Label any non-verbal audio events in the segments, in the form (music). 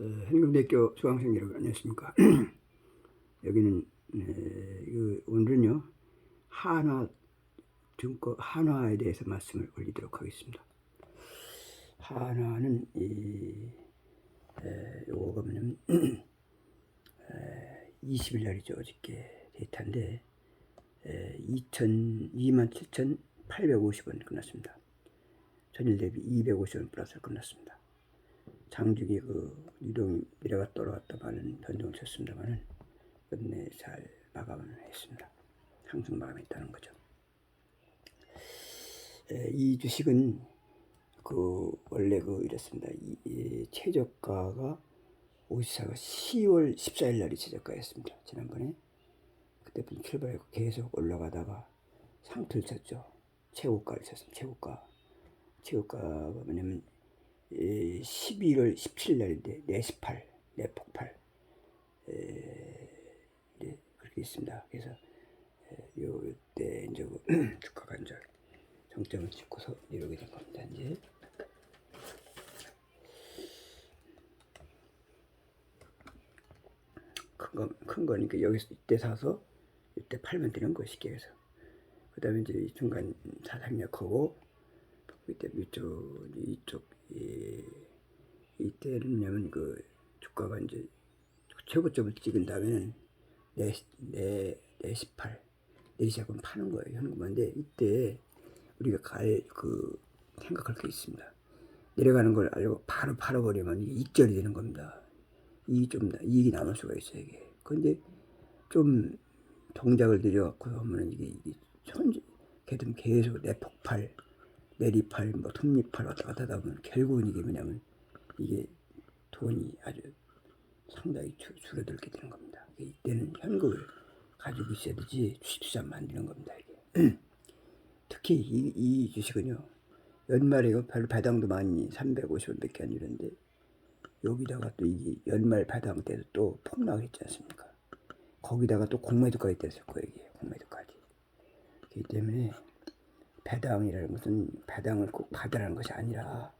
어, 한국대학교 수강생 여러분 안녕하십니까? (clears throat) 여기는 에, 그 오늘은요 한화 증권 한화에 대해서 말씀을 올리도록 하겠습니다. 한화는 이 에, 요거가 뭐냐면 (clears throat) 20일 날이죠 어저께 데이터인데 에, 2천 27,850원 끝났습니다. 전일 대비 250원 플러스 끝났습니다. 장중에 그 유동이 내려갔다 올라갔다마는 변동을 쳤습니다만은 끝내 잘 마감을 했습니다. 상승 마감했다는 거죠. 에, 이 주식은 그 원래 그 이랬습니다. 이, 이 최저가가 오시사가 10월 14일 날이 최저가였습니다. 지난번에 그때부터 출발했고 계속 올라가다가 상투를 쳤죠. 최고가를 쳤습니다. 최고가. 최고가가 뭐냐면 에, 11월 17일 날인데 내시팔 내폭발 에, 네, 그렇게 있습니다. 그래서 에, 요때 이제 그 (clears throat) 주가가 이제 정점을 찍고서 이러게 된 겁니다. 이제 큰 거, 큰 거니까 여기서 이때 사서 이때 팔면 되는 거 쉽게 해서 그 다음에 이제 이 중간 사상력하고 이때 이쪽 이쪽 이, 이때는 뭐냐면 그 주가가 이제 최고점을 찍은 다음에는 내, 내, 18 내리시작은 파는 거예요 현금인데 이때 우리가 갈 그 생각할 게 있습니다. 내려가는 걸 알고 바로 팔아버리면 이게 익절이 되는 겁니다. 이익이 좀 나- 이익이 남을 수가 있어요 이게. 근데 좀 동작을 들여갖고 하면은 이게, 이게 천지 걔든 계속 내 폭발 내리팔 뭐 톱니팔 왔다 갔다 하다 보면 결국은 이게 뭐냐면 이게 돈이 아주 상당히 줄, 줄어들게 되는 겁니다 이때는 현금을 가지고 있어야 되지 주식투자 만드는 겁니다 이게 (clears throat) 특히 이, 이 주식은요 연말에 별로 배당도 많이 350원 밖에 안 이런데 여기다가 또 이게 연말 배당 때도 또 폭락했지 않습니까? 거기다가 또 공매도까지 됐을 거예요, 공매도까지. 그렇기 때문에 배당이라는 것은 배당을 꼭 받으라는 것이 아니라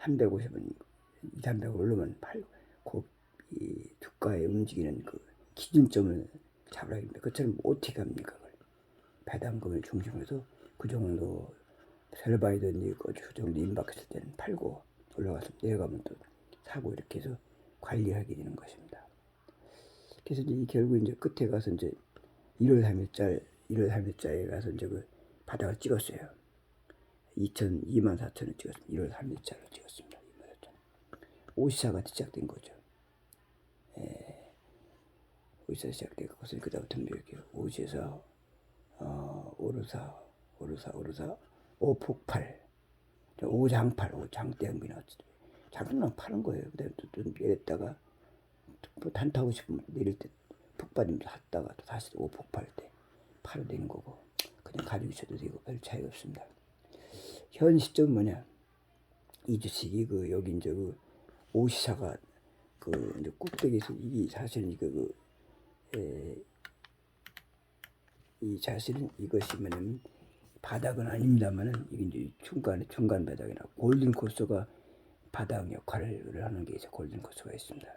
350원, 2, 300원 오르면 팔고 이 주가에 움직이는 그 기준점을 잡으라 합니다. 그처럼 어떻게 합니까? 그걸? 배당금을 중심으로 해서 그 정도 셀바이든지 그 정도 임박했을 때는 팔고 올라가서 내려가면 또 사고 이렇게 해서 관리하게 되는 것입니다. 그래서 이제 이 결국 이제 끝에 가서 이제 1월 3일절 1월 3일자에 가서 이제 그 바닥을 찍었어요. 2천 2만 4천을 찍었습니다. 1월 3일자로 찍었습니다. 2만 4천. 오시사가 시작된 거죠. 예. 오시사 시작되고 그다음부터 이렇게 오시사 어, 오르사 오르사 오르사 오폭발 오장팔 오장대응비 나왔지. 장난 파는 거예요. 그다음에 또, 또 내렸다가 뭐 단타고 싶으면 내릴 때 폭발이면 샀다가 또 다시 오폭발 때 팔아도 되는 거고 그냥 가지고 있어도 되고 별 차이가 없습니다. 현 시점 뭐냐 이 주식이 그 여기 이제 그 오시사가 그 이제 꼭대기에서 이게 사실은 이거 그 에, 이 사실은 이것이 뭐냐면 바닥은 아닙니다만은 이게 이제 중간에 중간 바닥이나 골든 코스가 바닥 역할을 하는 게 이제 골든 코스가 있습니다.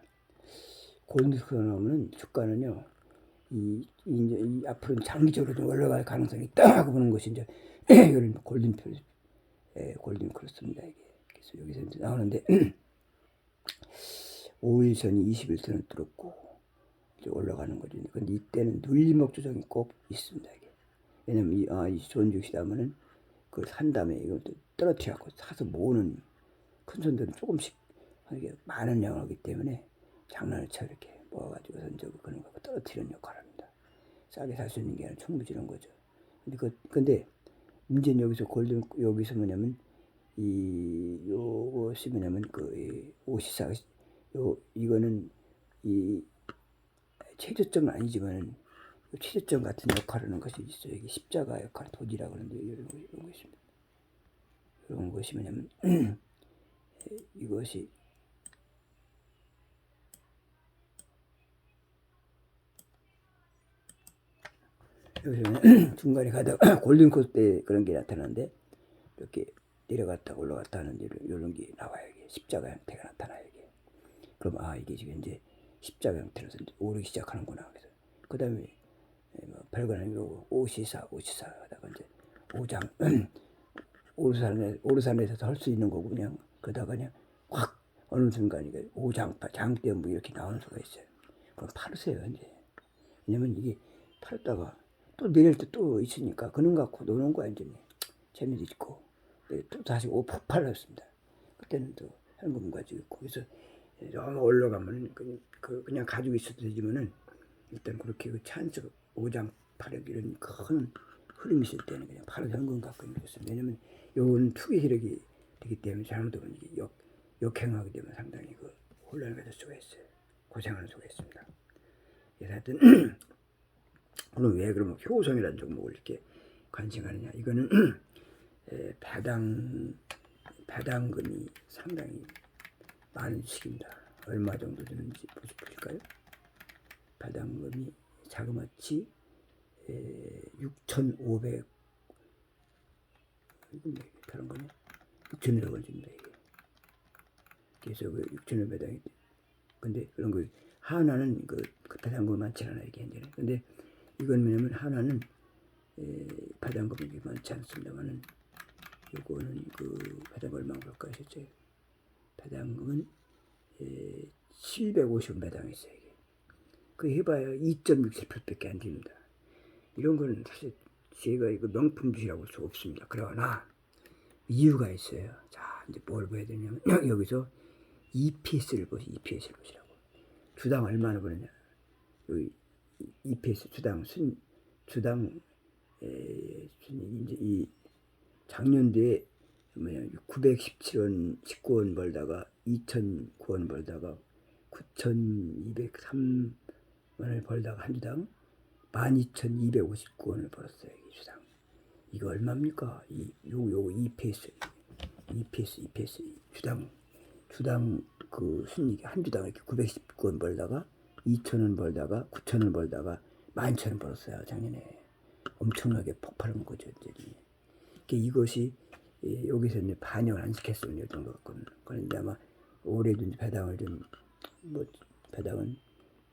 골든 코스가 나오면은 주가는요 이, 이 이제 이 앞으로는 장기적으로 좀 올라갈 가능성이 있다고 보는 것이 이제 (clears throat) 이런 골든 표 예, 골든 코스입니다 이게 그래서 여기서 이제 나오는데 5일 전이 21선을 뚫었고 이제 올라가는 거죠. 근데 이때는 눌림목 조정이 꼭 있습니다. 이게. 왜냐면 이, 아, 이 좋은 주식이라면은 그걸 산 다음에 이걸 또 떨어뜨려 갖고 사서 모으는 큰 손들은 조금씩 이게 많은 양을 하기 때문에 장난을 쳐 이렇게 모아가지고 선적을 그런 거 떨어뜨리는 역할을 합니다. 싸게 살 수 있는 게 아니라 이런 거죠. 근데 그, 근데 문제는 여기서 골든, 여기서 뭐냐면 이, 요것이 뭐냐면 그, 오시사, 요, 이거는 이 최저점은 아니지만 최저점 같은 역할을 하는 것이 있어요. 이게 십자가 역할, 도지라 그러는데 이런 거 이런 거 있습니다. 이런 것이 뭐냐면 (clears throat) 이것이 여기서 (clears throat) 중간에 가다가 골든 코스 때 그런 게 나타나는데 이렇게 내려갔다 올라갔다 하는 이런, 게 나와요. 이게. 십자가 형태가 나타나요 이게. 그럼 아 이게 지금 이제 십자가 형태로서 오르기 시작하는구나. 그래서 그 다음에 뭐 별건 아니고 오시사 오시사 하다가 이제 오장 (clears throat) 오르산에 오르산에서 할 수 있는 거고 그냥 그러다가 그냥 확 어느 순간 이게 오장파 장대뭐 이렇게 나오는 수가 있어요. 그럼 팔으세요 이제. 왜냐면 이게 팔다가 또 내릴 때 또 있으니까 그놈 갖고 노는 거야 이제 재미도 있고 네, 또 다시 오 폭발했습니다. 그때는 또 현금 가지고 있고 그래서 너무 올라가면 그, 그 그냥 가지고 있어도 되지만은 일단 그렇게 그 찬스 오장 팔억 이런 큰 흐름이 있을 때는 그냥 바로 현금 갖고 있는 것입니다. 왜냐면 요거는 투기 세력이 되기 때문에 잘못하면 역, 역행하게 되면 상당히 그 혼란을 가질 수가 있어요. 고생하는 수가 있습니다. 그래서 하여튼 (clears throat) 그럼 왜 그러면 효성이라는 종목을 이렇게 관심하느냐 이거는 (clears throat) 에, 배당 배당금이 상당히 많은 주식입니다. 얼마 정도 되는지 보실까요? 배당금이 자그마치 6,500 이건 뭐 다른 거네 6,100원 줍니다 이게 그래서 그 6,500원이 근데 그런 거 하나는 그, 그 배당금이 많지 않아 이게 현재는 근데 이건 뭐냐면 하나는 에, 배당금이 많지 않습니다만은 요거는 그 배당금 얼마 실제 배당금은 에, 750원 배당했어요 이게. 그 해봐야 2.67%밖에 안 됩니다. 이런 거는 사실 제가 이거 명품 주식이라고 할 수 없습니다. 그러나 이유가 있어요. 자 이제 뭘 봐야 되냐면 (clears throat) 여기서 EPS를 보시 EPS를 보시라고. 주당 얼마나 버느냐 EPS 주당 순 주당 에, 순 이제 이 작년도에 뭐냐 917원 19원 벌다가 2009원 벌다가 9,203 원을 벌다가 한 주당 12,259원을 벌었어요 이 주당. 이거 얼마입니까? 이 요 요 EPS EPS EPS 주당 주당 그 순이익이 한 주당 이렇게 919원 벌다가 2,000원 벌다가 9,000원 벌다가 11,000원 벌었어요 작년에 엄청나게 폭발한 거죠 이제 그러니까 이것이 예, 여기서 이제 반영을 안 시켰으면 이 정도 같거든요. 그런데 아마 올해도 이제 배당을 좀 뭐 배당은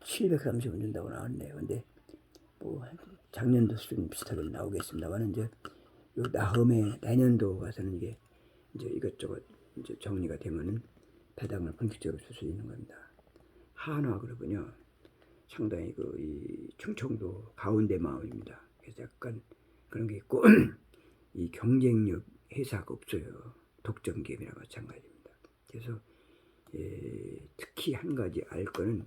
730원 준다고 나왔네요. 근데 뭐 작년도 수준 비슷하게 나오겠습니다만 이제 요 다음에 내년도 가서는 이게 이제 이것저것 이제 정리가 되면은 배당을 본격적으로 줄 수 있는 겁니다. 한화 그러군요. 상당히 그 이 충청도 가운데 마을입니다. 그래서 약간 그런 게 있고 (clears throat) 이 경쟁력 회사가 없어요. 독점 기업이나 마찬가지입니다. 그래서 에, 특히 한 가지 알 거는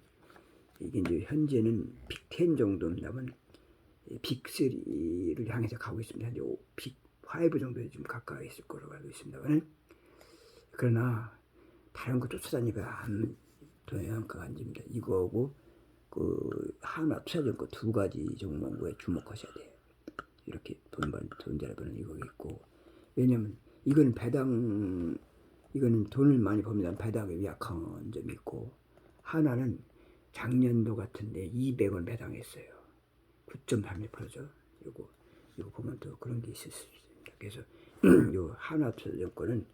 이게 이제 현재는 빅10 정도입니다만 빅3를 향해서 가고 있습니다. 현재 빅5 정도에 좀 가까이 있을 거라고 알고 있습니다만 그러나 다른 거 쫓아다니면 안 됩니다. 이거하고 그 하나 투자증권 두 가지 종목에 주목하셔야 돼요. 이렇게 돈, 번, 돈잘 버는 이거 있고. 왜냐면 이거는 배당 이거는 돈을 많이 법니다 배당에 약한 점이 있고. 하나는 작년도 같은데 200원 배당했어요. 9.31%죠 요거 이거 보면 또 그런 게 있을 수 있습니다. 그래서 (clears throat) 요 하나 투자증권은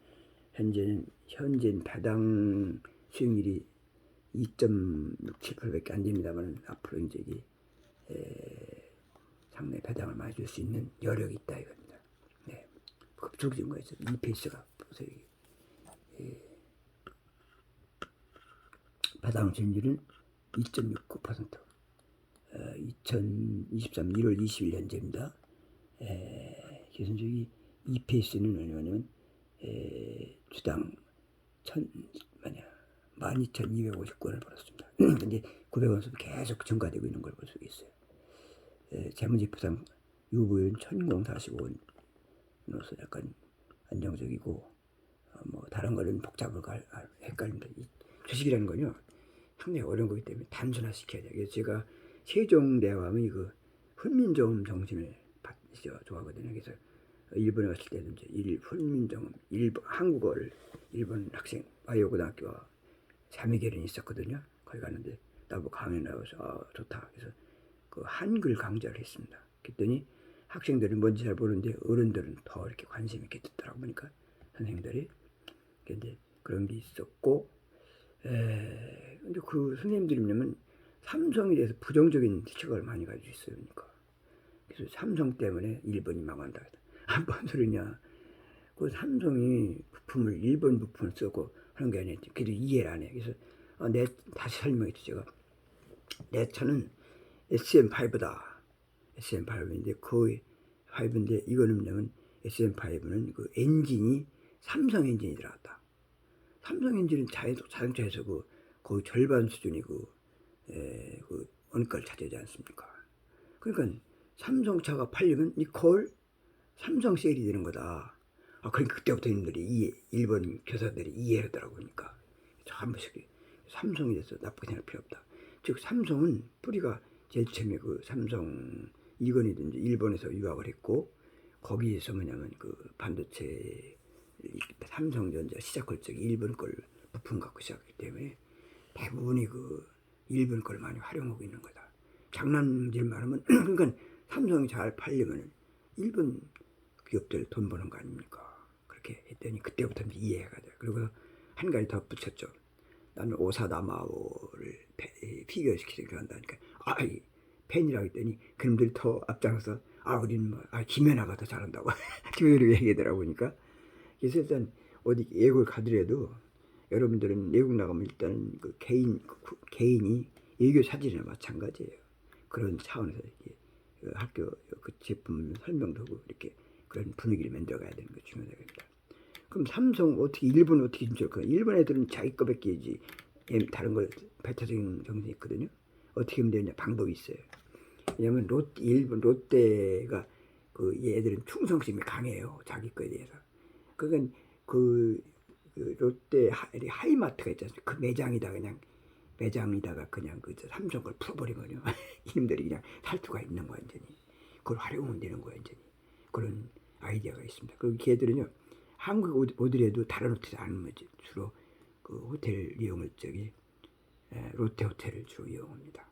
현재는 현재 배당 수익률이 2.67%밖에 안 됩니다만 앞으로 이제 이 에, 상당히 배당을 많이 줄 수 있는 여력이 있다 이겁니다. 네. 급속진 거죠. EPS가 보세요. 이게. 예. 배당 수익률은 2.69%. 어, 2023 1월 20일 현재입니다. 에, 그래서 저기 EPS는 얼마냐면 에, 주당 천 뭐냐 12,259원을 벌었습니다. (clears throat) 근데 900원 수도 계속 증가되고 있는 걸 볼 수 있어요. 에, 재무제표상 유보율은 1045원으로서 약간 안정적이고 어, 뭐 다른 거는 복잡을 갈, 아, 헷갈립니다. 이 주식이라는 건요 상당히 어려운 거기 때문에 단순화시켜야 돼요. 제가 세종대왕의 그 훈민정음 정신을 좋아하거든요. 그래서 일본에 갔을 때도 이제 일 훈민정음 일본 한국어를 일본 학생 아이오고등학교와 자매결연이 있었거든요. 거기 갔는데 나보고 강연 나와서 아, 좋다. 그래서 그 한글 강좌를 했습니다. 그랬더니 학생들은 뭔지 잘 모르는데 어른들은 더 이렇게 관심 있게 듣더라고 보니까 선생님들이 근데 그런 게 있었고 에 근데 그 선생님들이 뭐냐면 삼성에 대해서 부정적인 시각을 많이 가지고 있어요 그러니까 그래서 삼성 때문에 일본이 망한다 (laughs) 한번 소리냐 그 삼성이 부품을 일본 부품을 쓰고 하는 게 아니라 그래도 이해를 안 해. 그래서 어, 내 다시 설명했죠 제가 내 차는 SM5다. SM5인데 그 5인데 이거는 뭐냐면 SM5는 그 엔진이 삼성 엔진이 들어갔다. 삼성 엔진은 자동차에서 그 거의 절반 수준이 그, 에, 그 원가를 차지하지 않습니까? 그러니까 삼성차가 팔리면 이콜 삼성 세일이 되는 거다. 아, 그러니까 그때부터 님들이 이해, 일본 교사들이 이해하더라고 그러니까. 한 번씩 삼성에 대해서 나쁘게 생각할 필요 없다. 즉 삼성은 뿌리가 제일 처음에 그 삼성 이건이든지 일본에서 유학을 했고 거기에서 뭐냐면 그 반도체 이 삼성전자 시작 걸적이 일본 걸 부품 갖고 시작했기 때문에 대부분이 그 일본 걸 많이 활용하고 있는 거다. 장난질 말하면 (clears throat) 그러니까 삼성이 잘 팔리면 일본 기업들 돈 버는 거 아닙니까? 그렇게 했더니 그때부터 이해가 돼요. 그리고 한 가지 더 붙였죠. 나는 오사다마오를 피겨시키려고 한다니까. 아, 이 팬이라고 했더니 그놈들이 더 앞장서 아, 우리는 뭐, 아, 김연아가 더 잘한다고. (laughs) 그렇게 얘기하더라고 보니까. 그래서 일단 어디 외국을 가더라도 여러분들은 외국 나가면 일단 그 개인, 그 개인이 외교 사진이나 마찬가지예요. 그런 차원에서 이렇게 그 학교 그 제품 설명도 하고 이렇게 그런 분위기를 만들어가야 되는 게 중요하다. 그럼 삼성 어떻게 일본 어떻게 진출할까? 일본 애들은 자기 거 뺏기지 다른 걸 배타적인 정신이 있거든요. 어떻게 하면 되냐 방법이 있어요. 왜냐면 롯 일본 롯데가 그 얘들은 충성심이 강해요 자기 거에 대해서. 그건 그, 그 롯데 하, 하이마트가 않습니까? 그 매장이다 그냥 매장이다가 그냥 그 삼성 걸 풀어버리면요 (laughs) 이놈들이 그냥 살투가 있는 거야 완전히. 그걸 활용하면 되는 거야 완전히. 그런 아이디어가 있습니다. 그 걔들은요 한국 오더라도 다른 호텔 안 오지 주로 그 호텔 이용을 저기 에, 롯데 호텔을 주로 이용합니다.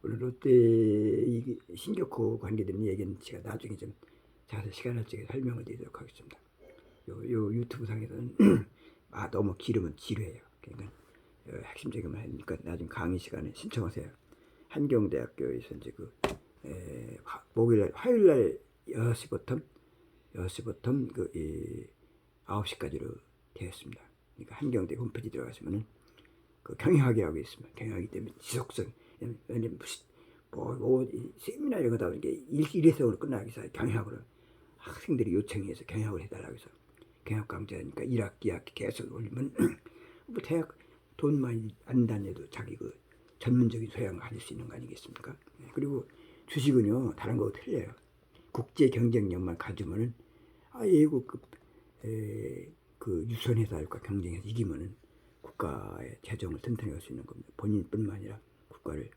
물론 롯데 이 신격호 관계되는 얘기는 제가 나중에 좀 자세히 시간을 적에 설명을 드리도록 하겠습니다. 요, 요 유튜브 상에서는 (clears throat) 아 너무 길으면 지루해요. 그러니까 어, 핵심적인 말 하니까 나중에 강의 시간에 신청하세요. 한경대학교에서 이제 그 에, 화, 목요일 화요일 날 6시부터 6시부터 그 이, 9시까지로 되었습니다. 그러니까 한경대 홈페이지 들어가시면은 그 경영학이라고 있습니다. 경영학이 때문에 지속성, 왜냐면 뭐, 뭐 세미나 이런 거다 보니까 일, 일회성으로 끝나기 위해서 경영학으로 학생들이 요청해서 경영학을 해달라고 해서 경영학 강좌니까 1학기, 2학기 계속 올리면 (clears throat) 뭐 대학 돈 많이 안 다녀도 자기 그 전문적인 소양을 가질 수 있는 거 아니겠습니까? 네, 그리고 주식은요 다른 거하고 틀려요. 국제 경쟁력만 가지면은 아 예고 그, 에, 그 유선회사과 경쟁해서 이기면은 국가의 재정을 튼튼히 할 수 있는 겁니다. 본인뿐만 아니라 국가를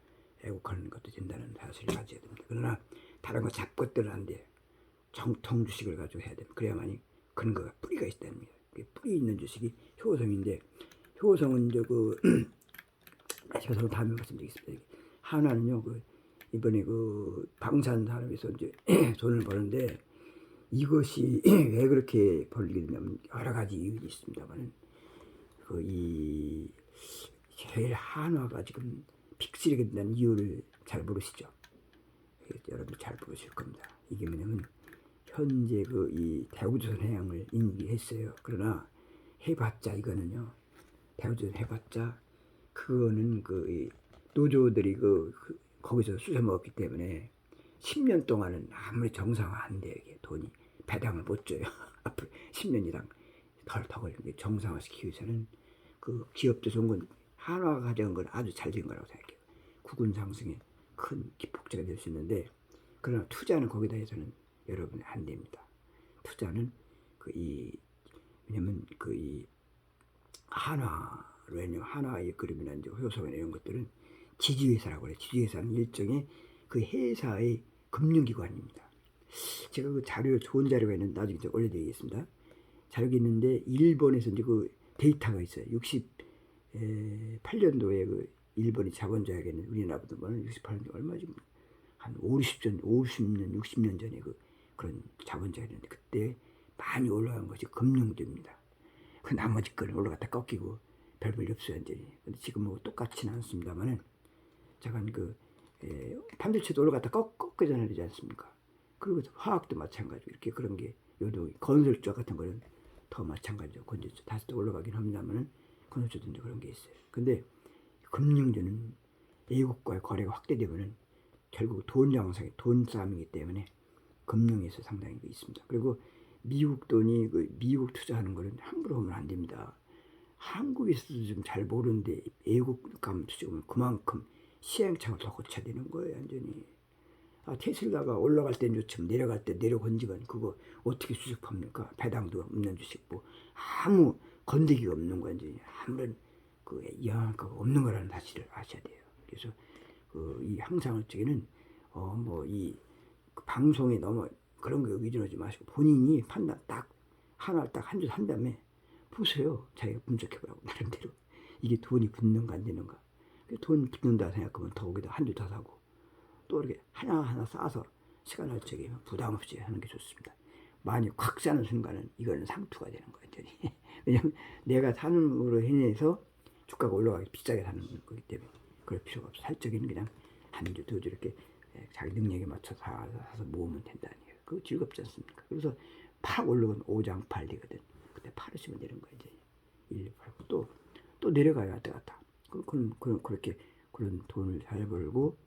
애국하는 것도 된다는 사실을 가져야 됩니다. 그러나 다른 거 잡것들은 안 돼. 정통 주식을 가지고 해야 됩니다. 그래야만이 근거가 뿌리가 거예요. 뿌리 있는 주식이 효성인데 효성은 이제 그 (clears throat) 효성 다음에 말씀드리겠습니다. 하나는요 그 이번에 그 방산 산업에서 이제 (clears throat) 돈을 버는데 이것이 (clears throat) 왜 그렇게 벌리게 되냐면 여러 가지 이유가 있습니다만은 그이 제일 한화가 지금 픽스리게 된다는 이유를 잘 모르시죠? 여러분 잘 모르실 겁니다. 이게 뭐냐면 현재 그 이 대우조선 해양을 인기했어요. 그러나 해봤자 이거는요. 대우조선 해봤자 그거는 그 노조들이 그, 그 거기서 수저 먹었기 때문에 10년 동안은 아무리 정상화 안 돼, 이게 돈이. 배당을 못 줘요. (laughs) 앞으로 10년이랑 덜, 더 걸리는 정상화 시키기 위해서는 그 기업도 좋은 건 한화가 가져온 건 아주 잘 된 거라고 생각해요. 국군 상승에 큰 기폭제가 될 수 있는데, 그러나 투자는 거기다 해서는 여러분 안 됩니다. 투자는 그 이, 왜냐면 그 이 한화, 왜냐면 한화의 그림이나 이제 효소나 이런 것들은 지주회사라고 그래요. 지주회사는 일종의 그 회사의 금융기관입니다. 제가 그 자료, 좋은 자료가 있는 나중에 제가 올려드리겠습니다. 자료가 있는데, 일본에서 이제 그 데이터가 있어요. 68년도에 그 일본이 자본주의하겠는 우리나라보다 많은 68년도 얼마 지금 한 5, 60년, 50년, 60년 전에 그 그런 자본주의였는데 그때 많이 올라간 것이 금융주입니다. 그 나머지 건 올라갔다 꺾이고 별 볼일 없어요. 근데 지금 뭐 똑같지는 않습니다만은 잠깐 그 에, 반도체도 올라갔다 꺾, 꺾여져야 되지 않습니까? 그리고 화학도 마찬가지고 이렇게 그런 게 요도 건설주 같은 거는 더 마찬가지죠. 건설주 다시 또 올라가긴 합니다만은 건설주도 이제 그런 게 있어요. 근데 금융주는 외국과의 거래가 확대되면은 결국 돈 양상이 돈 싸움이기 때문에 금융에서 상당히 그 있습니다. 그리고 미국 돈이 그 미국 투자하는 거는 함부로 하면 안 됩니다. 한국에서도 좀 잘 모르는데 외국 가면 투자하면 그만큼 시행착오를 더 고쳐야 되는 거예요, 완전히. 아, 테슬라가 올라갈 땐 좋지만 내려갈 때 내려 건지건 그거 어떻게 수습합니까? 배당도 없는 주식 뭐 아무 건드기가 없는 거 완전히 아무런 그 영향가 없는 거라는 사실을 아셔야 돼요. 그래서 그 이 항상 어쩌기는 어 뭐이 그 방송에 너무 그런 거 의존하지 마시고 본인이 판단 딱 하나 딱한줄한 다음에 보세요. 자기가 분석해보라고 나름대로 이게 돈이 붙는가 안 되는가. 그돈 붙는다 생각하면 더 거기다 한줄더 사고 또 이렇게 하나하나 쌓아서 시간을 적에 부담 없이 하는 게 좋습니다. 많이 콱 싸는 순간은 이거는 상투가 되는 거예요. (laughs) 왜냐면 내가 사는 거로 인해서 주가가 올라가기 비싸게 사는 거기 때문에 그럴 필요가 없어. 살적인 그냥 한 주, 두 주 이렇게 예, 자기 능력에 맞춰서 사- 사서 모으면 된다는 거예요. 그거 즐겁지 않습니까? 그래서 팍 올라가면 오장 팔리거든. 그때 팔으시면 되는 거예요. 이제 일 팔고 또, 또 내려가요. 왔다 갔다. 그, 그런, 그런, 그렇게 그런 돈을 잘 벌고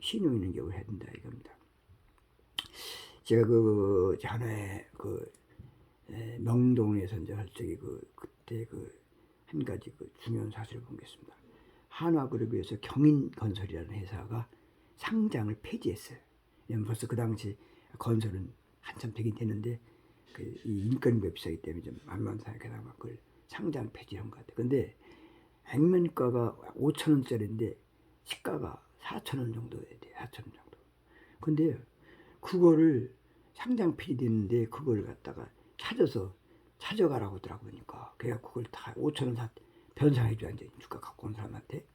신용 있는 기업을 해야 된다 이겁니다. 제가 그 전에 그 에, 명동에서 이제 할 적에 그 그때 그 한 가지 그 중요한 사실을 본 게 있습니다. 한화그룹에서 경인건설이라는 회사가 상장을 폐지했어요. 벌써 그 당시 건설은 한참 되긴 됐는데 그이 인건비가 비싸기 때문에 좀 만만하게다가 그걸 상장 폐지한 것 같아요. 근데 액면가가 5천 원짜리인데 시가가 4천 원 정도 돼요. 4천 원 정도. 근데 그거를 상장 폐지됐는데 그걸 갖다가 찾아서 찾아가라고 하더라고 그러니까 그래가 그걸 다 5천 원 사 변상해 줘야 이제 주가 갖고 온 사람한테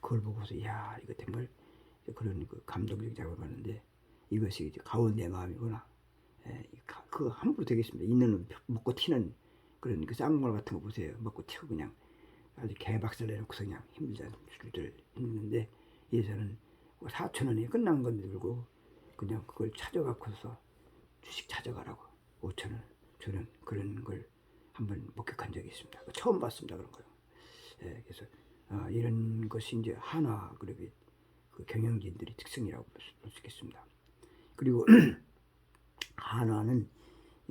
그걸 보고서 야 이거 정말 그런 그 감동적 작업을 하는데 이것이 이제 가온 내 마음이구나. 예, 그거 함부로 되겠습니다. 있는 놈 먹고 튀는 그런 그 쌍물 같은 거 보세요. 먹고 튀고 그냥 아주 개박살 내놓고서 그냥 힘들자 줄들 힘드는데 이 회사는 4천 원이 끝난 건데 들고 그냥 그걸 찾아갖고서 주식 찾아가라고 5천 원 주는 그런 걸 한번 목격한 적이 있습니다. 그거 처음 봤습니다 그런 거요. 예, 그래서 아, 이런 것이 이제 한화 그룹의 그 경영진들의 특성이라고 볼 수- 있겠습니다. 그리고 (clears throat) 한화는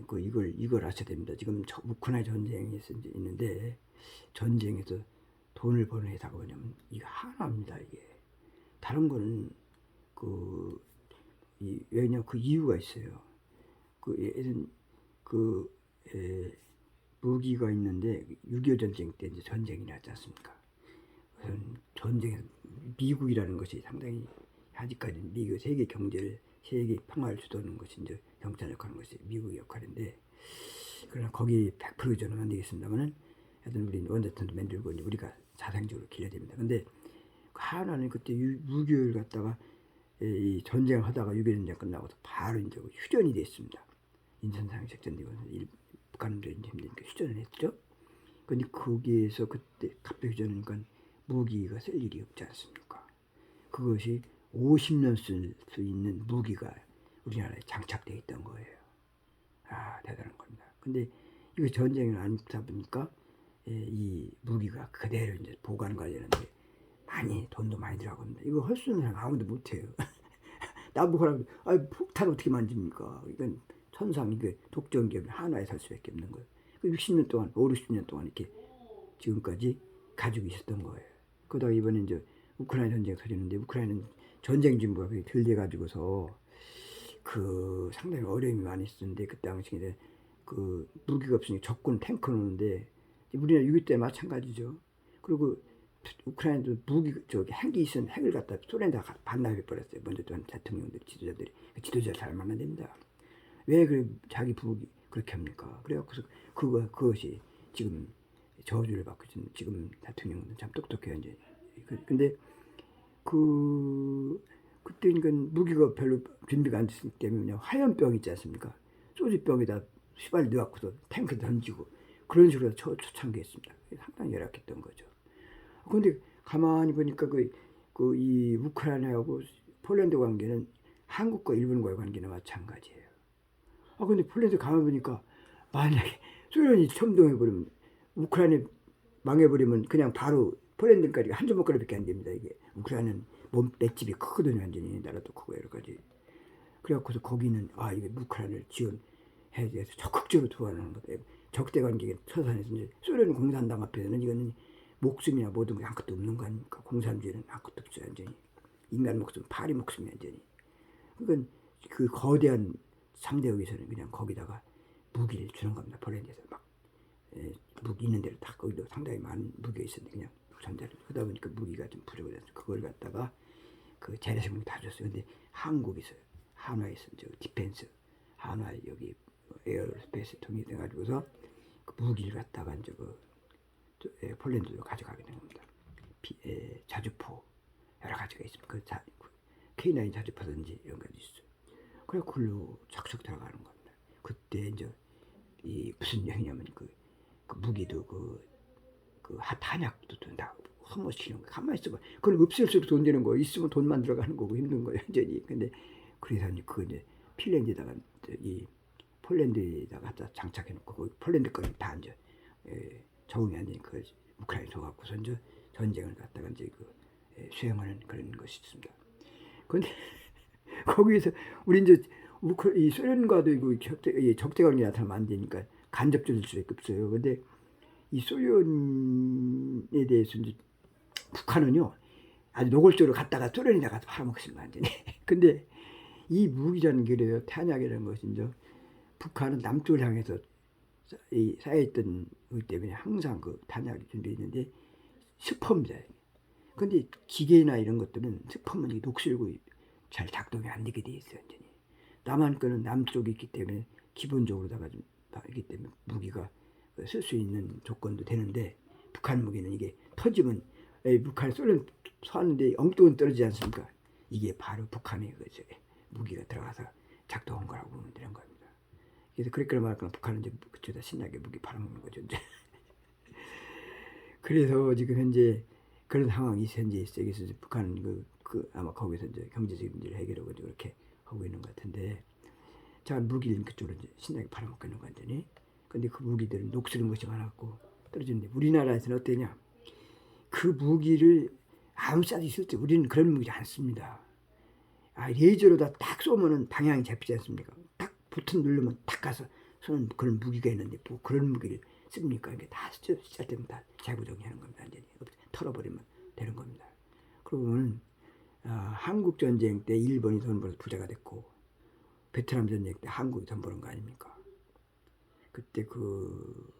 그 이걸 이걸 아셔야 됩니다. 지금 저 우크라이나 전쟁이 있는데 전쟁에서 돈을 버는 회사가 뭐냐면 이게 한화입니다. 이게 다른 거는 그 이, 왜냐 그 이유가 있어요. 그 예전 그 에, 무기가 있는데 6.25 전쟁 때 이제 전쟁이 났지 않습니까? 우선 전쟁에서 미국이라는 것이 상당히 아직까지 미국 세계 경제를 세계 평화를 주도하는 것이 이제 경찰 역할하는 것이 미국의 역할인데 그러나 거기 100% 의존은 안 되겠습니다만은 하여튼 우리 원자탄도 만들고 우리가 자생적으로 길러야 됩니다. 근데 그 하나는 그때 유- 무기를 갖다가 이 전쟁을 하다가 6.25 전쟁 끝나고서 바로 이제 휴전이 됐습니다. 인천상 작전되고 일- 북한들이 이제 힘드니까 휴전을 했죠. 근데 거기에서 그때 갑자기 휴전하니까 무기가 쓸 일이 없지 않습니까? 그것이 50년 쓸 수 있는 무기가 우리나라에 장착되어 있던 거예요. 아 대단한 겁니다. 근데 이거 전쟁을 안 하다 보니까 예, 이 무기가 그대로 이제 보관 관리하는데 많이 돈도 많이 들어갑니다. 이거 사람 아무도 못해요. (laughs) 나보고 아 폭탄 어떻게 만집니까? 이건 천상 이게 독점 기업이 하나에 살 수밖에 없는 거예요. 그 60년 동안 5, 60년 동안 이렇게 지금까지 가지고 있었던 거예요. 그러다가 이번에 이제 우크라이나 전쟁 터지는데 우크라이나는 전쟁 덜 돼가지고서 그 상당히 어려움이 많이 있었는데 그 당시에 그 무기가 없으니 적군 탱크 오는데 우리나라 6.25때 마찬가지죠. 그리고 우크라이나도 무기 저기 핵이 있었는 핵을 갖다 소련에다 가- 반납해 버렸어요. 먼저 던 대통령들이 지도자들이 그 지도자 잘 만나야 됩니다. 왜 그 자기 부국이 그렇게 합니까? 그래갖고서 그거 그것이 지금 저주를 받고 있는 지금 대통령은 참 똑똑해요 이제. 그- 근데 그 그때 그러니까 무기가 별로 준비가 안 됐기 때문에 화염병 있지 않습니까? 소주병에다 휘발 넣어갖고서 탱크 던지고 그런 식으로 초, 초창기했습니다. 상당히 열악했던 거죠. 그런데 가만히 보니까 그, 그 이 우크라이나하고 폴란드 관계는 한국과 일본과의 관계는 마찬가지예요. 아 근데 폴란드 가만 보니까 만약에 소련이 첨동해버리면 우크라이나 망해버리면 그냥 바로 폴란드까지 한 주먹거리밖에 안 됩니다. 이게 우크라이나는 몸 맷집이 크거든요. 완전히 나라도 크고 여러 가지. 그래갖고서 거기는 아 이게 우크라이나를 지원해야 돼서 적극적으로 도와주는 거다. 적대 관계에 처산해서 이제 소련 공산당 앞에서는 이거는 목숨이나 모든 게 아무것도 없는 거 아닙니까? 공산주의는 아무것도 없어요. 완전히 인간 목숨, 파리 목숨이 완전히. 그러니까 그 거대한 상대국에서는 그냥 거기다가 무기를 주는 겁니다. 폴란드에서 막 에, 무기 있는 데를 다 거기도 상당히 많은 무기가 있었는데 그냥 전자를 그러다 보니까 무기가 좀 부족을 해서 그걸 갖다가 그 재래식물 다 줬어요. 근데 한국에서 한화에서 저 디펜스 한화 여기 에어스페이스 통일돼 가지고서 그 무기를 갖다가 이제 그 저, 에, 폴란드로 가져가게 된 겁니다. 비, 에, 자주포 여러 가지가 있습니다. 그 자, 그 K9 자주포든지 이런 가지 있어요. 그래 글로 착착 들어가는 겁니다. 그때 이제 이 무슨 얘기냐면 그, 그 무기도 그, 그 하- 탄약도 된다. 허무시키는 거 가만히 있어봐. 그건 없을수록 돈 되는 거. 있으면 돈만 들어가는 거고 힘든 거예요, 완전히. 근데 그래서 이제 그 이제 핀란드에다가 이 폴란드에다가 갖다 장착해놓고 그 폴란드 거는 다 이제 에, 적응이 안 되니까 우크라이나 속갖고서 이제 전쟁을 갖다가 이제 그 에, 수행하는 그런 것이 있습니다. 근데 (laughs) 거기에서 우리 이제 우크 이 소련과도 이거 적대 이 적대 관계 나타나면 안 되니까 간접적일 수밖에 없어요. 근데 이 소련에 대해서 이제 북한은요 아주 노골적으로 갔다가 소련에다 가서 팔아먹습니다 완전히. (laughs) 근데 이 무기라는 게 그래요 탄약이라는 것이 이제 북한은 남쪽을 향해서 쌓여있던 거기 때문에 항상 그 탄약이 준비했는데 스펌입니다. 근데 기계나 이런 것들은 스펌은 녹슬고 잘 작동이 안 되게 돼 있어요 완전히. 남한 거는 남쪽에 있기 때문에 기본적으로다가 좀 있기 때문에 무기가 쓸 수 있는 조건도 되는데 북한 무기는 이게 터지면 북한 소련 쏘았는데 엉뚱은 떨어지지 않습니까? 이게 바로 북한의 그 저, 무기가 들어가서 작동한 거라고 보면 되는 겁니다. 그래서 그렇게 말하면 북한은 이제 그쪽에다 신나게 무기 팔아먹는 거죠. 이제. (laughs) 그래서 지금 현재 그런 상황이 현재 있어요. 그래서 북한은 그, 그 아마 거기서 이제 경제적인 문제를 해결하고 이제 그렇게 하고 있는 것 같은데 자 무기는 그쪽으로 이제 신나게 팔아먹고 있는 완전히. 근데 그 무기들은 녹슬은 것이 많았고 떨어지는데 우리나라에서는 어떠냐? 그 무기를 아무 싸지 있을 때 우리는 그런 무기 안 씁니다. 아, 레이저로 다 딱 쏘면은 방향이 잡히지 않습니까? 딱 버튼 누르면 딱 가서 쏘는 그런 무기가 있는데 뭐 그런 무기를 씁니까? 이게 다 시작 때면 다 재구정하는 겁니다. 완전히 털어버리면 되는 겁니다. 그러고 보면 아, 한국 전쟁 때 일본이 돈 벌어서 부자가 됐고 베트남 전쟁 때 한국이 돈 버는 거 아닙니까? 그때 그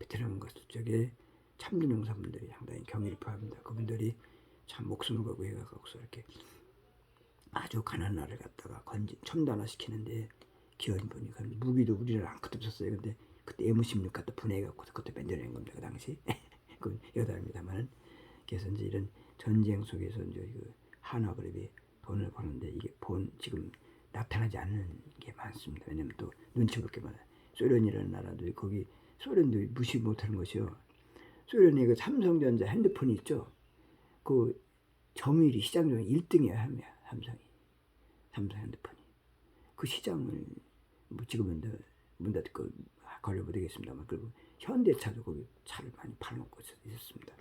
베트남 갔을 적에 참전용 사분들이 상당히 경의를 표합니다. 그분들이 참 목숨을 걸고 해가지고 이렇게 아주 가난한 나라를 갖다가 건진 첨단화 시키는데 기어이 보니까 무기도 우리나라 아무것도 없었어요. 근데 그때 M16 갖다 분해해갖고 그것도 만들어낸 겁니다. 그 당시 (laughs) 그 여담입니다만은 그래서 이제 이런 전쟁 속에서 이제 그 한화 그룹이 돈을 버는데 이게 본 지금 나타나지 않는 게 많습니다. 왜냐면 또 눈치 볼 게 많아요. 소련이라는 나라도 거기 소련도 무시 못하는 것이요. 소련의 그 삼성전자 핸드폰이 있죠. 그 점유율이 시장 중에 1등이에요, 하면 삼성이. 삼성 핸드폰이. 그 시장을 뭐 지금은 더문 닫고 걸려 못 되겠습니다만 그리고 현대차도 거기 차를 많이 팔아먹고 있었습니다.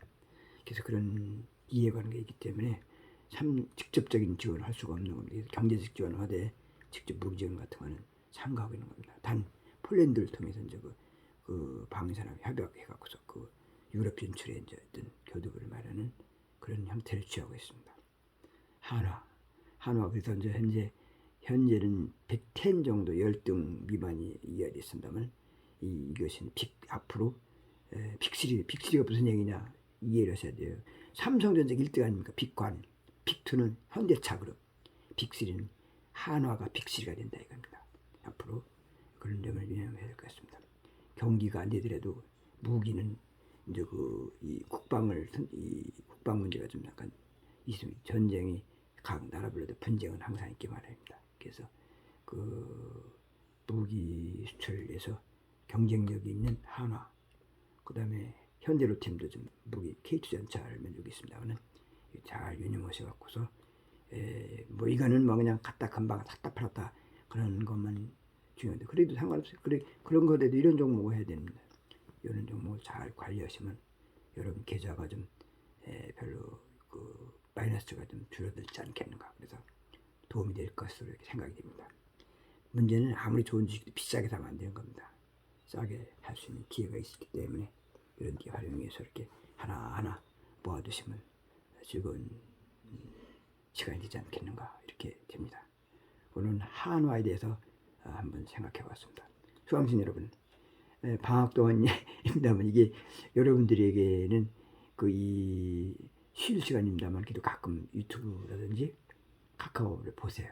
그래서 그런 이해관계가 있기 때문에 참 직접적인 지원을 할 수가 없는 겁니다. 경제적 지원을 하되 직접 무기 지원 같은 거는 참가하고 있는 겁니다. 단 폴란드를 통해서 이제 그, 그 방위산업 협약해갖고서 그 유럽 진출에 이제 어떤 교두보를 마련하는 그런 형태를 취하고 있습니다. 한화, 한화 그래서 이제 현재 현재는 110 정도 열등 미만이 이하돼 있습니다만 이, 이것은 빅 앞으로 에, 빅3 빅3가 무슨 얘기냐 이해를 하셔야 돼요. 삼성전자 1등 아닙니까? 빅관 빅2는 현대차 그룹 빅3는 한화가 빅3가 된다 이겁니다. 앞으로 그런 점을 유념해야 될 것 같습니다. 경기가 안 되더라도 무기는 이제 그 이 국방을 선- 이 국방 문제가 좀 약간 있습니다. 전쟁이 각 나라별로 분쟁은 항상 있기 마련입니다. 그래서 그 무기 수출에서 경쟁력이 있는 한화 그 다음에 현대로템도 좀 무기 K2 전차를 만들고 있습니다만은 잘 유념하셔 갖고서 에, 뭐 이거는 뭐 그냥 갖다 금방 샀다 팔았다 그런 것만 중요한데 그래도 상관없어요. 그래 그런 거에도 이런 종목을 해야 됩니다. 이런 종목을 잘 관리하시면 여러분 계좌가 좀 에, 별로 그 마이너스가 좀 줄어들지 않겠는가 그래서 도움이 될 것으로 이렇게 생각이 됩니다. 문제는 아무리 좋은 주식도 비싸게 사면 안 되는 겁니다. 싸게 할 수 있는 기회가 있기 때문에 이런 데 활용해서 이렇게 하나하나 모아두시면 즐거운 음, 시간이 되지 않겠는가 이렇게 됩니다. 오늘은 한화에 대해서 아, 한번 생각해 봤습니다. 수강생 여러분, 에, 방학 동안입니다만 (laughs) 이게 여러분들에게는 그 이 쉴 시간입니다만 그래도 가끔 유튜브라든지 카카오를 보세요.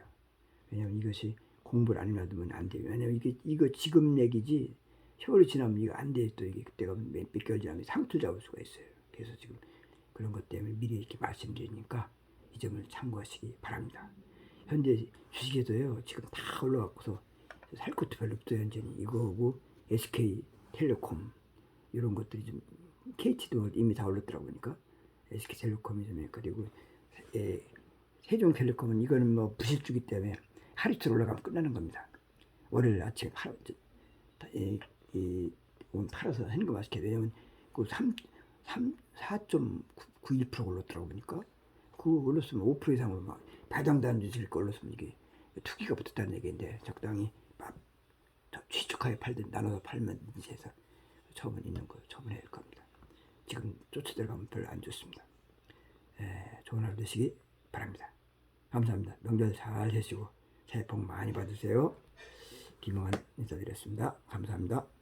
왜냐면 이것이 공부를 안 해놔두면 안 돼요. 왜냐면 이게 이거 지금 얘기지 세월이 지나면 이거 안 돼. 또 이게 그때가 몇, 몇 개월 지나면 상투 잡을 수가 있어요. 그래서 지금 그런 것 때문에 미리 이렇게 말씀드리니까 이 점을 참고하시기 바랍니다. 현재 주식에도요 지금 다 올라갔고서 살 것도 별로 없어요. 현재는 이거하고 SK 텔레콤 이런 것들이 좀 KT도 이미 다 올랐더라고 보니까. SK 텔레콤이 좀 그리고 에, 세종 텔레콤은 이거는 뭐 부실주기 때문에 하루 이틀 올라가면 끝나는 겁니다. 월요일 아침에 팔아, 이, 이, 오늘 팔아서 하는 거 맛있게. 왜냐면 그 3, 3, 4.91% 올랐더라고 보니까. 그거 올랐으면 5% 이상으로 막 배당도 안 주실 거 올랐으면 이게 투기가 붙었다는 얘기인데 적당히 취축하게 팔든 나눠서 팔면 해서 처음은 있는 거 처분해야 할 겁니다. 지금 쫓아들어가면 별로 안 좋습니다. 에, 좋은 하루 되시기 바랍니다. 감사합니다. 명절 잘 되시고 새해 복 많이 받으세요. 김영환 인사드렸습니다. 감사합니다.